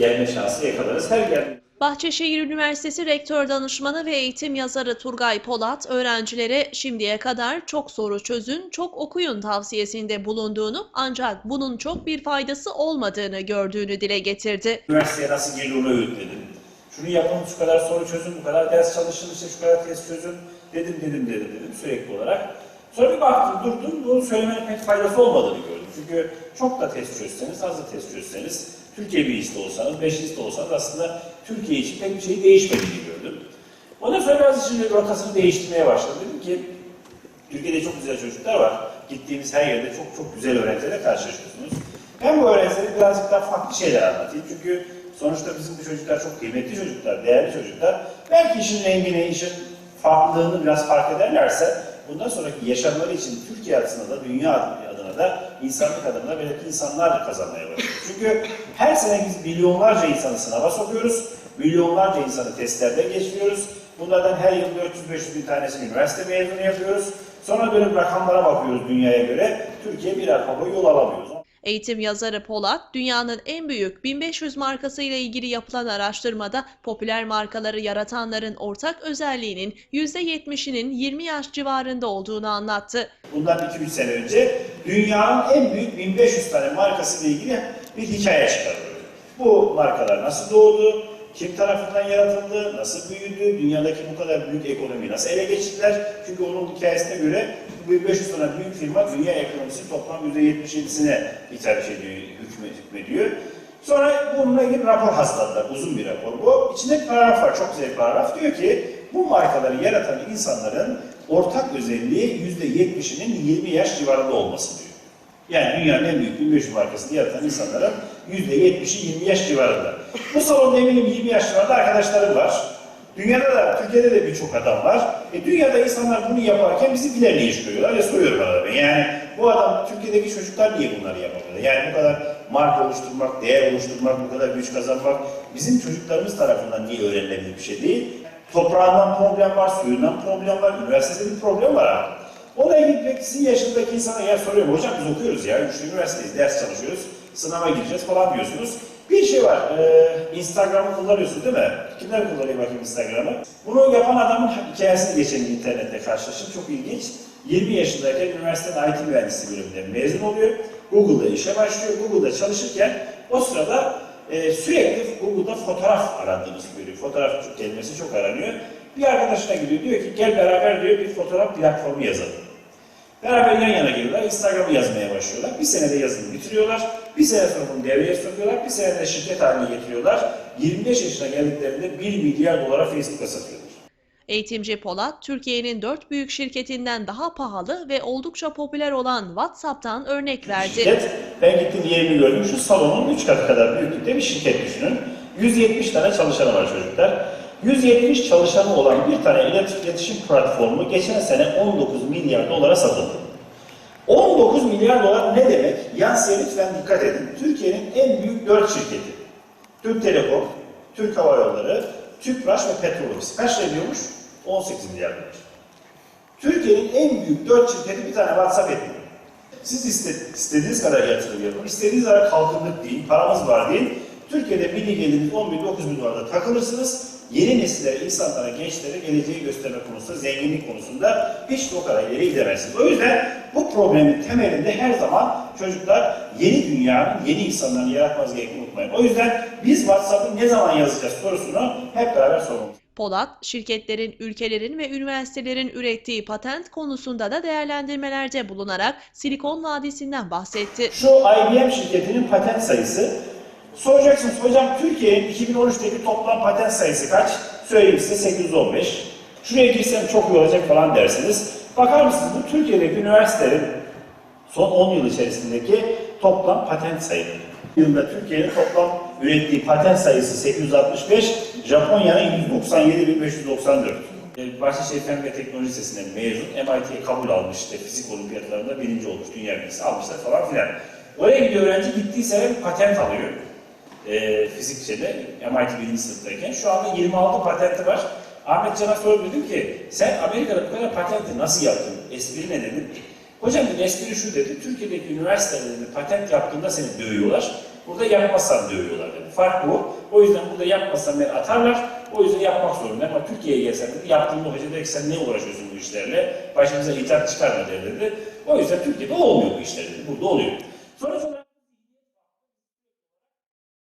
gelme şansı yakalarız. Her geldiğimizde Bahçeşehir Üniversitesi Rektör Danışmanı ve eğitim yazarı Turgay Polat, öğrencilere şimdiye kadar çok soru çözün, çok okuyun tavsiyesinde bulunduğunu ancak bunun çok bir faydası olmadığını gördüğünü dile getirdi. üniversiteye nasıl girdi onu öğütledim. Şunu yapın, şu kadar soru çözün, bu kadar ders çalışın, işte şu kadar test çözün dedim, dedim, dedim, dedim sürekli olarak. Sonra bir baktım, durdum, bunu söylemenin pek faydası olmadığını gördüm. Çünkü çok da test çözseniz, az da test çözseniz, Türkiye birincisi de olsanız, beşincisi de olsanız aslında Türkiye için pek bir şey değişmediğini gördüm. Ondan sonra biraz şimdi rotasını değiştirmeye başladım. Dedim ki, Türkiye'de çok güzel çocuklar var. Gittiğimiz her yerde çok çok güzel öğrencilerle karşılaşıyorsunuz. Ben bu öğrencilere birazcık daha farklı şeyler anlatayım. Çünkü sonuçta bizim bu çocuklar çok kıymetli çocuklar, değerli çocuklar. Belki işin rengini, işin farklılığını biraz fark ederlerse bundan sonraki yaşamları için Türkiye adına da, dünya adına da, insanlık adına da belki insanlar kazanmaya başlıyor. Çünkü her sene biz milyonlarca insanı sınava sokuyoruz, milyonlarca insanı testlerden geçiriyoruz. Bunlardan her yıl 400-500 bin tanesini üniversite mezunu yapıyoruz. Sonra dönüp rakamlara bakıyoruz dünyaya göre. Türkiye bir arpa boyu yol alamıyoruz. Eğitim yazarı Polat, dünyanın en büyük 1500 markasıyla ilgili yapılan araştırmada popüler markaları yaratanların ortak özelliğinin %70'inin 20 yaş civarında olduğunu anlattı. Bundan 2-3 sene önce dünyanın en büyük 1500 tane markasıyla ilgili bir hikaye çıkarıldı. Bu markalar nasıl doğdu, kim tarafından yaratıldı, nasıl büyüdü, dünyadaki bu kadar büyük ekonomiyi nasıl ele geçirdiler? Çünkü onun hikayesine göre bu 1500 tane büyük firma dünya ekonomisinin toplam %77'sine hitap ediyor, hükmet- hükmediyor. Sonra bununla ilgili rapor hazırladılar, uzun bir rapor bu. İçinde bir paragraf var, çok güzel bir paragraf. Diyor ki, bu markaları yaratan insanların ortak özelliği %70'inin 20 yaş civarında olması diyor. Yani dünyanın en büyük 1500 markasını yaratan insanların %70'i 20 yaş civarında. Bu salonda eminim 20 yaş civarında arkadaşlarım var. Dünyada da, Türkiye'de de birçok adam var. E dünyada insanlar bunu yaparken bizimkiler niye iş görüyorlar? Ya soruyorum ben. Yani bu adam, Türkiye'deki çocuklar niye bunları yapamıyor? Yani bu kadar marka oluşturmak, değer oluşturmak, bu kadar güç kazanmak bizim çocuklarımız tarafından niye öğrenilebilir bir şey değil? Toprağından problem var, suyundan problem var, üniversitede bir problem var abi. İlgili peki sizin yaşındaki insana ya soruyorum hocam biz okuyoruz ya, üçlü üniversiteyiz, ders çalışıyoruz, sınava gireceğiz falan diyorsunuz. Bir şey var, e, Instagram'ı kullanıyorsunuz değil mi? Kimler kullanıyor bakayım Instagram'ı? Bunu yapan adamın hikayesini geçen internette karşılaştım, çok ilginç. 20 yaşındayken üniversitenin IT mühendisliği bölümünden mezun oluyor. Google'da işe başlıyor. Google'da çalışırken o sırada e, sürekli Google'da fotoğraf aradığını görüyor. Fotoğraf kelimesi çok aranıyor. Bir arkadaşına gidiyor, diyor ki gel beraber diyor bir fotoğraf platformu yazalım. Beraber yan yana geliyorlar, Instagram'ı yazmaya başlıyorlar. Bir senede yazılımı bitiriyorlar. Bir sene sonra bunu devreye sokuyorlar. Bir senede şirket haline getiriyorlar. 25 yaşına geldiklerinde 1 milyar dolara Facebook'a satıyorlar. Eğitimci Polat, Türkiye'nin dört büyük şirketinden daha pahalı ve oldukça popüler olan WhatsApp'tan örnek verdi. Şirket, ben gittim yerini gördüm. Şu salonun 3 katı kadar büyüklükte bir şirket düşünün. 170 tane çalışanı var çocuklar. 170 çalışanı olan bir tane ilet- iletişim platformu geçen sene 19 milyar dolara satıldı. 19 milyar dolar ne demek? Yansıya lütfen dikkat edin. Türkiye'nin en büyük 4 şirketi. Türk Telekom, Türk Hava Yolları, Tüpraş ve Petrolofis. Kaç ediyormuş? 18 milyar dolar. Türkiye'nin en büyük 4 şirketi bir tane WhatsApp etmiyor. Siz iste- istediğiniz kadar yatırım yapın, istediğiniz kadar kalkınlık deyin, paramız var deyin. Türkiye'de milli geliriniz 10 bin, 9 bin dolarda takılırsınız. Yeni nesillere, insanlara, gençlere geleceği gösterme konusunda, zenginlik konusunda hiç o kadar ileri gidemezsiniz. O yüzden bu problemin temelinde her zaman çocuklar yeni dünyanın, yeni insanların yaratmanız gerektiğini unutmayın. O yüzden biz WhatsApp'ı ne zaman yazacağız sorusunu hep beraber sormamız Polat, şirketlerin, ülkelerin ve üniversitelerin ürettiği patent konusunda da değerlendirmelerde bulunarak Silikon Vadisi'nden bahsetti. Şu IBM şirketinin patent sayısı. Soracaksınız hocam Türkiye'nin 2013'teki toplam patent sayısı kaç? Söyleyeyim size 815. Şuraya girsem çok iyi olacak falan dersiniz. Bakar mısınız bu Türkiye'deki üniversitelerin son 10 yıl içerisindeki toplam patent sayıları. Yılda Türkiye'nin toplam ürettiği patent sayısı 865, Japonya'nın 197.594. Ee, Bahçeşehir ve Teknoloji Lisesi'nden mezun, MIT'ye kabul almış, işte fizik olimpiyatlarında birinci olmuş, dünya birincisi almışlar falan filan. Oraya gidiyor öğrenci gittiği sene patent alıyor. Ee, fizik şeyde, MIT birinci sınıftayken. Şu anda 26 patenti var. Ahmet Can'a sordum ki, sen Amerika'da bu kadar patenti nasıl yaptın? Espri ne dedim? Hocam dedi, espri şu dedi, Türkiye'deki üniversitelerde patent yaptığında seni dövüyorlar, burada yapmazsan dövüyorlar dedi. Fark bu. O yüzden burada yapmasam beni atarlar. O yüzden yapmak zorundayım ama Türkiye'ye gelsem dedi, yaptığımda hoca dedi ki sen ne uğraşıyorsun bu işlerle? Başımıza hitap çıkarma dedi. O yüzden Türkiye'de olmuyor bu işler dedi. Burada oluyor. Sonuç olarak